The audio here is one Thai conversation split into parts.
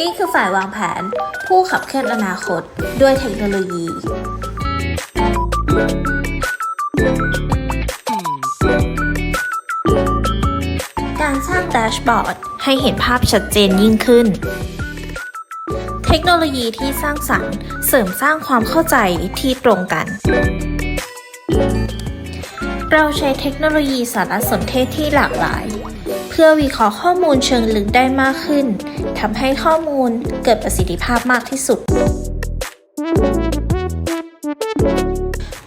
นี่คือฝ่ายวางแผน ผู้ขับเคลื่อนอนาคตด้วยเทคโนโลยี การสร้างแดชบอร์ดให้เห็นภาพชัดเจนยิ่งขึ้น เทคโนโลยีที่สร้างสรรค์ เสริมสร้างความเข้าใจที่ตรงกัน เราใช้เทคโนโลยีสารสนเทศที่หลากหลาย เพื่อวิเคราะห์ข้อมูลเชิงลึกได้มากขึ้นทำให้ข้อมูลเกิดประสิทธิภาพมากที่สุด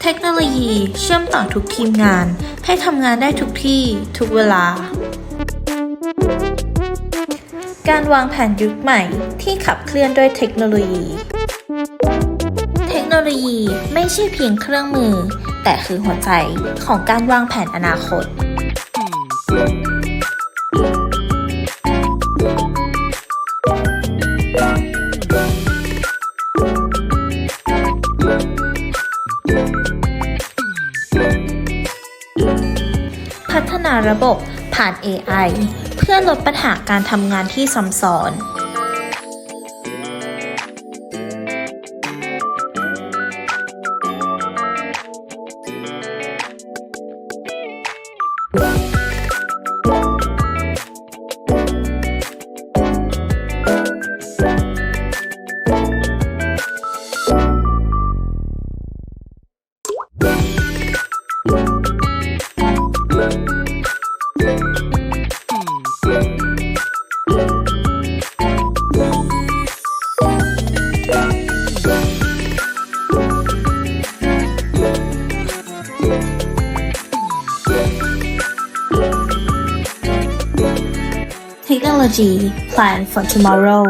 เทคโนโลยีเชื่อมต่อทุกทีมงาน ให้ทำงานได้ทุกที่ทุกเวลา การวางแผนยุคใหม่ที่ขับเคลื่อนด้วยเทคโนโลยี โลยีไม่ใช่เพียงเครื่องมือ แต่คือหัวใจของการวางแผนอนาคต พัฒนาระบบผ่าน AI เพื่อลดปัญหาการทำงานที่ซ้ำซ้อน Technology Plan for Tomorrow